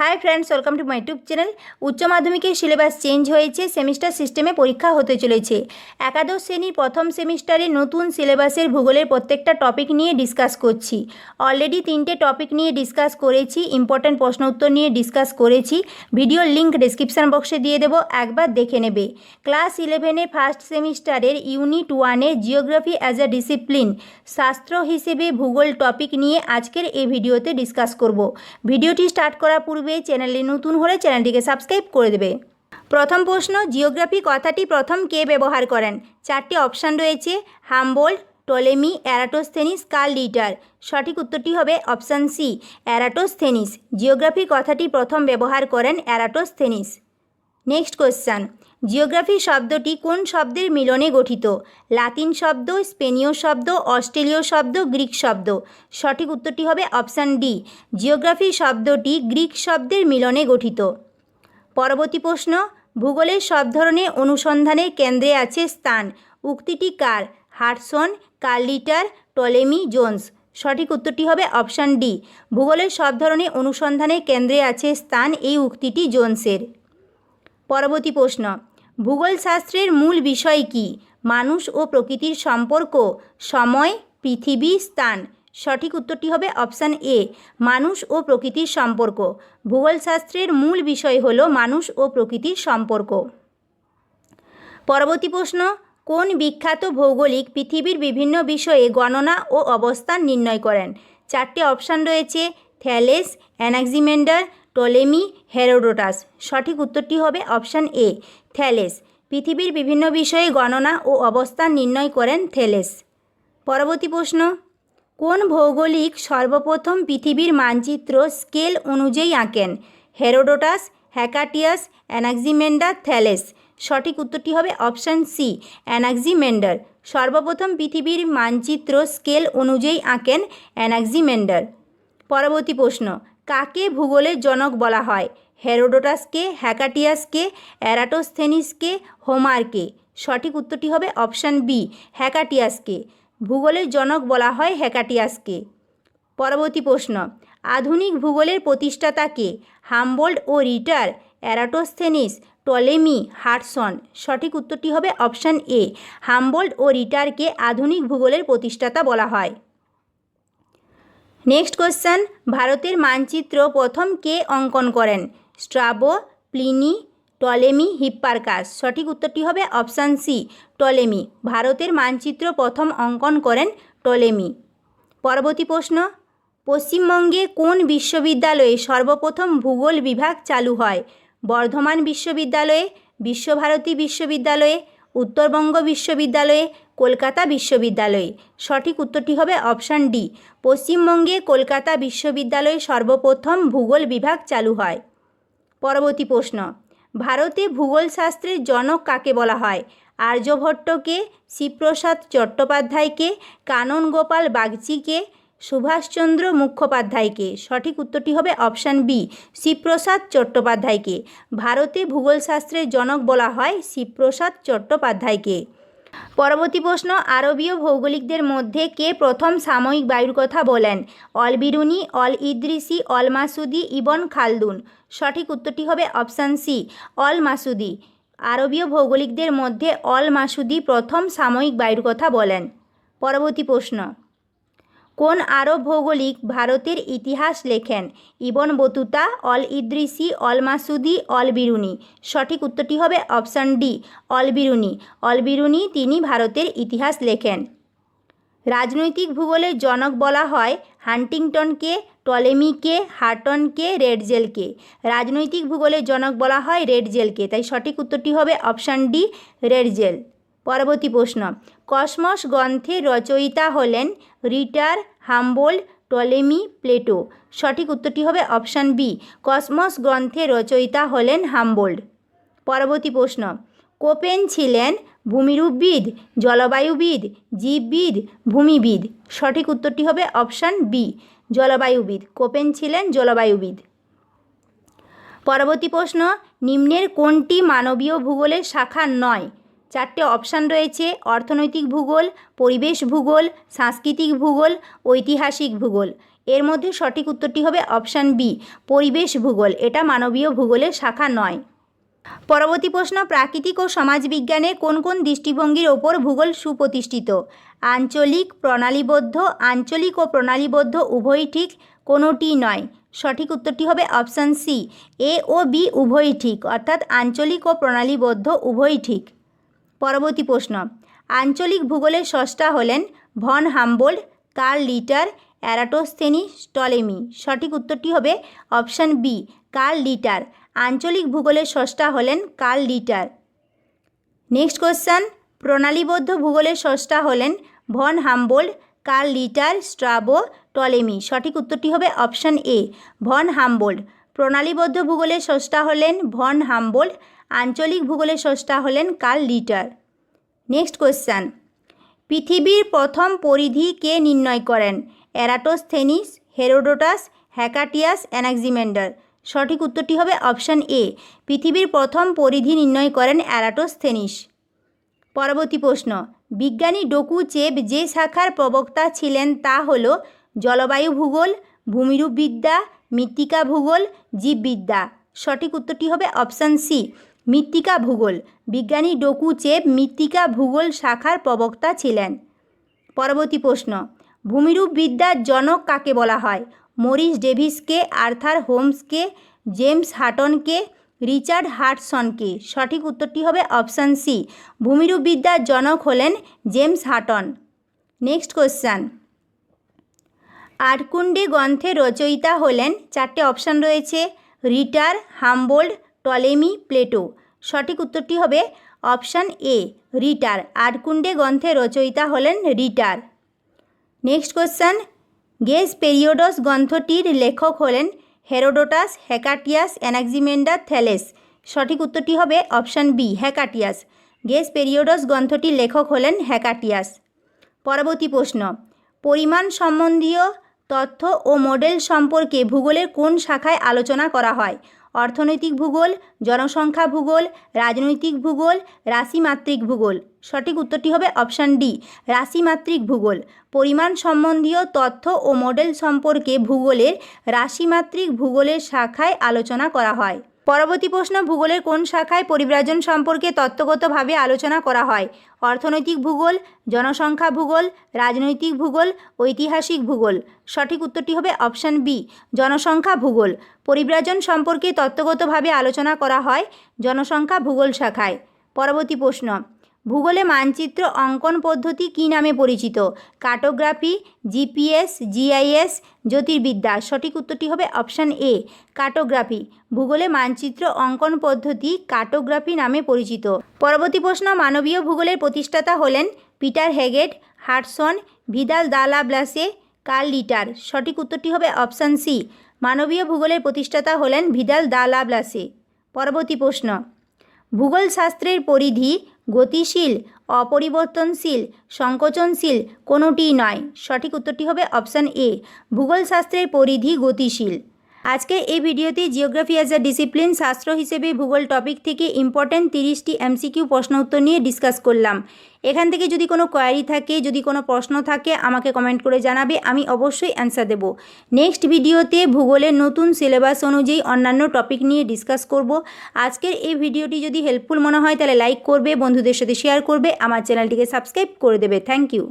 Hi friends welcome to my YouTube channel উচ্চ মাধ্যমিকের syllabus change হয়েছে সেমিস্টার সিস্টেমে পরীক্ষা হতে চলেছে। একাদশ শ্রেণির প্রথম সেমিস্টারে নতুন সিলেবাসের ভূগোলের প্রত্যেকটা টপিক নিয়ে ডিসকাস করছি। অলরেডি তিনটে টপিক নিয়ে ডিসকাস করেছি ইম্পর্ট্যান্ট প্রশ্ন উত্তর নিয়ে ডিসকাস করেছি। ভিডিওর লিঙ্ক ডেসক্রিপশান বক্সে দিয়ে দেবো, একবার দেখে নেবে। ক্লাস ইলেভেনের ফার্স্ট সেমিস্টারের ইউনিট ওয়ানের জিওগ্রাফি অ্যাজ আ ডিসিপ্লিন শাস্ত্র হিসেবে ভূগোল টপিক নিয়ে আজকের এই ভিডিওতে ডিসকাস করব। ভিডিওটি স্টার্ট করার পূর্বে চ্যানেলে নতুন হলে চ্যানেলটিকে সাবস্ক্রাইব করে দেবে। প্রথম প্রশ্ন, জিওগ্রাফি কথাটি প্রথম কে ব্যবহার করেন? চারটি অপশান রয়েছে Humboldt Ptolemy, Eratosthenes Carl Ritter. সঠিক উত্তরটি হবে অপশান সি, অ্যারাটোস্থেনিস। জিওগ্রাফি কথাটি প্রথম ব্যবহার করেন অ্যারাটোস্থেনিস। নেক্সট কোয়েশ্চান জিওগ্রাফি শব্দটি কোন শব্দের মিলনে গঠিত? লাতিন শব্দ স্পেনীয় শব্দ অস্ট্রেলীয় শব্দ গ্রিক শব্দ। সঠিক উত্তরটি হবে অপশান ডি জিওগ্রাফি শব্দটি গ্রিক শব্দের মিলনে গঠিত। পরবর্তী প্রশ্ন। ভূগোলের সব ধরনের অনুসন্ধানের কেন্দ্রে আছে স্থান। উক্তিটি কার? Hartshorne Carl Ritter Ptolemy Jones সঠিক উত্তরটি হবে অপশান ডি ভূগোলের সব ধরনের অনুসন্ধানের কেন্দ্রে আছে স্থান এই উক্তিটি জোন্সের পরবর্তী প্রশ্ন। ভূগোল শাস্ত্রের মূল বিষয় কি? মানুষ ও প্রকৃতির সম্পর্ক, সময়, পৃথিবী, স্থান। সঠিক উত্তরটি হবে অপশান এ, মানুষ ও প্রকৃতির সম্পর্ক। ভূগোল শাস্ত্রের মূল বিষয় হল মানুষ ও প্রকৃতির সম্পর্ক। পরবর্তী প্রশ্ন, কোন বিখ্যাত ভৌগোলিক পৃথিবীর বিভিন্ন বিষয়ে গণনা ও অবস্থান নির্ণয় করেন? চারটি অপশান রয়েছে থ্যালেস, অ্যানাক্সিমেন্ডার, টলেমি, হেরোডোটাস। সঠিক উত্তরটি হবে অপশান এ, থ্যালেস। পৃথিবীর বিভিন্ন বিষয়ে গণনা ও অবস্থান নির্ণয় করেন থ্যালেস। পরবর্তী প্রশ্ন, কোন ভৌগোলিক সর্বপ্রথম পৃথিবীর মানচিত্র স্কেল অনুযায়ী আঁকেন? Herodotus, Hecataeus, Anaximander, Thales. সঠিক উত্তরটি হবে অপশান সি, অ্যানাক্সিমেন্ডার। সর্বপ্রথম পৃথিবীর মানচিত্র স্কেল অনুযায়ী আঁকেন অ্যানাক্সিমেন্ডার। পরবর্তী প্রশ্ন, কাকে ভূগোলের জনক বলা হয়? হেরোডোটাসকে, হ্যাকাটিয়াসকে, অ্যারাটোস্থেনিসকে, হোমারকে? সঠিক উত্তরটি হবে অপশান বি, হ্যাকাটিয়াসকে। ভূগোলের জনক বলা হয় হ্যাকাটিয়াসকে। পরবর্তী প্রশ্ন, আধুনিক ভূগোলের প্রতিষ্ঠাতাকে হাম্বোল্ড ও রিটার, অ্যারাটোস্থেনিস, টলেমি হার্টসন সঠিক উত্তরটি হবে অপশান এ, হাম্বোল্ড ও রিটারকে আধুনিক ভূগোলের প্রতিষ্ঠাতা বলা হয়। নেক্সট কোশ্চেন, ভারতের মানচিত্র প্রথম কে অঙ্কন করেন? Strabo, Pliny, Ptolemy, Hipparchus. সঠিক উত্তরটি হবে অপশান সি, টলেমি। ভারতের মানচিত্র প্রথম অঙ্কন করেন টলেমি। পরবর্তী প্রশ্ন, পশ্চিমবঙ্গে কোন বিশ্ববিদ্যালয়ে সর্বপ্রথম ভূগোল বিভাগ চালু হয়? বর্ধমান বিশ্ববিদ্যালয়ে, বিশ্বভারতী বিশ্ববিদ্যালয়ে, উত্তরবঙ্গ বিশ্ববিদ্যালয়ে কলকাতা বিশ্ববিদ্যালয়ে। সঠিক উত্তরটি হবে অপশান ডি। পশ্চিমবঙ্গে কলকাতা বিশ্ববিদ্যালয়ে সর্বপ্রথম ভূগোল বিভাগ চালু হয়। পরবর্তী প্রশ্ন, ভারতে ভূগোল শাস্ত্রের জনক কাকে বলা হয়? আর্যভট্টকে শিবপ্রসাদ চট্টোপাধ্যায়কে কানন গোপাল বাগচিকে, সুভাষচন্দ্র মুখোপাধ্যায়কে? সঠিক উত্তরটি হবে অপশান বি, শিবপ্রসাদ চট্টোপাধ্যায়কে। ভারতে ভূগোল শাস্ত্রের জনক বলা হয় শিবপ্রসাদ চট্টোপাধ্যায়কে। পরবর্তী প্রশ্ন, আরবীয় ভৌগোলিকদের মধ্যে কে প্রথম সাময়িক বায়ুর কথা বলেন? Al Biruni, al Idrisi, al Masudi, Ibn Khaldun. সঠিক উত্তরটি হবে অপশান সি, অল মাসুদি। আরবীয় ভৌগোলিকদের মধ্যে অল মাসুদি প্রথম সাময়িক বায়ুর কথা বলেন। পরবর্তী প্রশ্ন কোন আরব ভৌগোলিক ভারতের ইতিহাস লেখেন? Ibn Battuta al Idrisi al Masudi al Biruni সঠিক উত্তরটি হবে option D al Biruni al Biruni তিনি ভারতের ইতিহাস লেখেন। রাজনৈতিক ভূগোলের জনক বলা হয় হান্টিংটনকে, টলেমিকে, হার্টনকে, রেডজেলকে। রাজনৈতিক ভূগোলের জনক বলা হয় রেডজেলকে। তাই সঠিক উত্তরটি হবে অপশান ডি, রেডজেল। পরবর্তী প্রশ্ন। কসমস গ্রন্থের রচয়িতা হলেন রিটার হামবোল্ড টলেমি প্লেটো। সঠিক উত্তরটি হবে অপশান বি। কসমস গ্রন্থের রচয়িতা হলেন হাম্বোল্ড। পরবর্তী প্রশ্ন। কোপেন ছিলেন ভূমিরূপবিদ, জলবায়ুবিদ, জীববিদ, ভূমিবিদ? সঠিক উত্তরটি হবে অপশান বি, জলবায়ুবিদ। কোপেন ছিলেন জলবায়ুবিদ। পরবর্তী প্রশ্ন। নিম্নের কোনটি মানবীয় ভূগোলের শাখা নয়? চারটে অপশান রয়েছে, অর্থনৈতিক ভূগোল, পরিবেশ ভূগোল, সাংস্কৃতিক ভূগোল, ঐতিহাসিক ভূগোল। এর মধ্যে সঠিক উত্তরটি হবে অপশান বি, পরিবেশ ভূগোল। এটা মানবীয় ভূগোলের শাখা নয়। পরবর্তী প্রশ্ন, প্রাকৃতিক ও সমাজবিজ্ঞানে কোন কোন দৃষ্টিভঙ্গির ওপর ভূগোল সুপ্রতিষ্ঠিত? আঞ্চলিক, প্রণালীবদ্ধ, আঞ্চলিক ও প্রণালীবদ্ধ, উভয়ই ঠিক, কোনোটি নয়। সঠিক উত্তরটি হবে অপশান সি, এ ও বি উভয়ই ঠিক, অর্থাৎ আঞ্চলিক ও প্রণালীবদ্ধ উভয়ই ঠিক। পরবর্তী প্রশ্ন। আঞ্চলিক ভূগোলের স্রষ্টা হলেন von Humboldt, Carl Ritter Eratosthenes Ptolemy সঠিক উত্তরটি হবে অপশান বি, কার্ল লিটার। আঞ্চলিক ভূগোলের স্রষ্টা হলেন কার্ল লিটার। নেক্সট কোশ্চান, প্রণালীবদ্ধ ভূগোলের স্রষ্টা হলেন von Humboldt, Karl Ritter, Strabo, Ptolemy. সঠিক উত্তরটি হবে অপশান এ, ভন হাম্বোল্ড। প্রণালীবদ্ধ ভূগোলের স্রষ্টা হলেন ভন হামবোল্ড আঞ্চলিক ভূগোলের স্রষ্টা হলেন কার্ল লিটার। নেক্সট কোশ্চান পৃথিবীর প্রথম পরিধি কে নির্ণয় করেন? Eratosthenes, Herodotus, Hecataeus, Anaximander. সঠিক উত্তরটি হবে অপশান এ। পৃথিবীর প্রথম পরিধি নির্ণয় করেন অ্যারাটোস্থেনিস। পরবর্তী প্রশ্ন। বিজ্ঞানী ডোকু চেব যে শাখার প্রবক্তা ছিলেন তা হল জলবায়ু ভূগোল, ভূমিরূপবিদ্যা, মৃত্তিকা ভূগোল, জীববিদ্যা। সঠিক উত্তরটি হবে অপশান সি। মৃত্তিকা ভূগোল। বিজ্ঞানী ডোকু চেব মৃত্তিকা ভূগোল শাখার প্রবক্তা ছিলেন। পরবর্তী প্রশ্ন, ভূমিরূপ বিদ্যার জনক কাকে বলা হয়? মরিস ডেভিসকে, আর্থার হোমসকে, জেমস হাটনকে, রিচার্ড হার্টসনকে সঠিক উত্তরটি হবে অপশান সি। ভূমিরূপ বিদ্যার জনক হলেন জেমস হাটন। নেক্সট কোশ্চান আটকুণ্ডে গ্রন্থের রচয়িতা হলেন চারটে অপশান রয়েছে। Ritter, Humboldt Ptolemy, Plato. সঠিক উত্তরটি হবে অপশান এ, রিটার। আটকুণ্ডে গ্রন্থের রচয়িতা হলেন Ritter. Next question Ges Periodos গ্রন্থটির লেখক হলেন হেরোডোটাস হ্যাকাটিয়াস অ্যানাক্সিমেন্ডার থ্যালেস। সঠিক উত্তরটি হবে option B Hecataeus Ges Periodos গ্রন্থটির লেখক হলেন হ্যাকাটিয়াস পরবর্তী প্রশ্ন, পরিমাণ সম্বন্ধীয় তথ্য ও মডেল সম্পর্কে ভূগোলের কোন শাখায় আলোচনা করা হয়? অর্থনৈতিক ভূগোল, জনসংখ্যা ভূগোল, রাজনৈতিক ভূগোল, রাশিমাত্রিক ভূগোল। সঠিক উত্তরটি হবে অপশান ডি, রাশিমাত্রিক ভূগোল। পরিমাণ সম্বন্ধীয় তথ্য ও মডেল সম্পর্কে ভূগোলের রাশিমাত্রিক ভূগোলের শাখায় আলোচনা করা হয়। পরবর্তী প্রশ্ন, ভূগোলের কোন শাখায় পরিব্রাজন সম্পর্কে তত্ত্বগতভাবে আলোচনা করা হয়? অর্থনৈতিক ভূগোল, জনসংখ্যা ভূগোল, রাজনৈতিক ভূগোল, ঐতিহাসিক ভূগোল। সঠিক উত্তরটি হবে অপশান বি, জনসংখ্যা ভূগোল। পরিব্রাজন সম্পর্কে তত্ত্বগতভাবে আলোচনা করা হয় জনসংখ্যা ভূগোল শাখায়। পরবর্তী প্রশ্ন ভূগোলে মানচিত্র অঙ্কন পদ্ধতি কী নামে পরিচিত? কার্টোগ্রাফি জিপিএস, জিআইএস, জ্যোতির্বিদ্যা। সঠিক উত্তরটি হবে অপশান এ কার্টোগ্রাফি ভূগোলে মানচিত্র অঙ্কন পদ্ধতি কার্টোগ্রাফি নামে পরিচিত। পরবর্তী প্রশ্ন, মানবীয় ভূগোলের প্রতিষ্ঠাতা হলেন পিটার হেগেট হার্টসন, ভিদাল দালা ব্লাসে কার্ল লিটার। সঠিক উত্তরটি হবে অপশান সি, মানবীয় ভূগোলের প্রতিষ্ঠাতা হলেন ভিদাল দালা ব্লাসে পরবর্তী প্রশ্ন ভূগোল শাস্ত্রের পরিধি গতিশীল অপরিবর্তনশীল সংকোচনশীল কোনোটিই নয়। সঠিক উত্তরটি হবে অপশান এ। ভূগোল শাস্ত্রের পরিধি গতিশীল। আজকে এই ভিডিওতে জিওগ্রাফি অ্যাজ আ ডিসিপ্লিন শাস্ত্র হিসেবে ভূগোল টপিক থেকে ইম্পর্ট্যান্ট তিরিশটি এমসিকিউ প্রশ্ন উত্তর নিয়ে ডিসকাস করলাম। এখান থেকে যদি কোনো কোয়ারি থাকে, যদি কোনো প্রশ্ন থাকে, আমাকে কমেন্ট করে জানাবে, আমি অবশ্যই অ্যান্সার দেব। নেক্সট ভিডিওতে ভূগোলের নতুন সিলেবাস অনুযায়ী অন্যান্য টপিক নিয়ে ডিসকাস করব। আজকের এই ভিডিওটি যদি হেল্পফুল মনে হয়, তাহলে লাইক করবে, বন্ধুদের সাথে শেয়ার করবে, আমার চ্যানেলটিকে সাবস্ক্রাইব করে দেবে। Thank you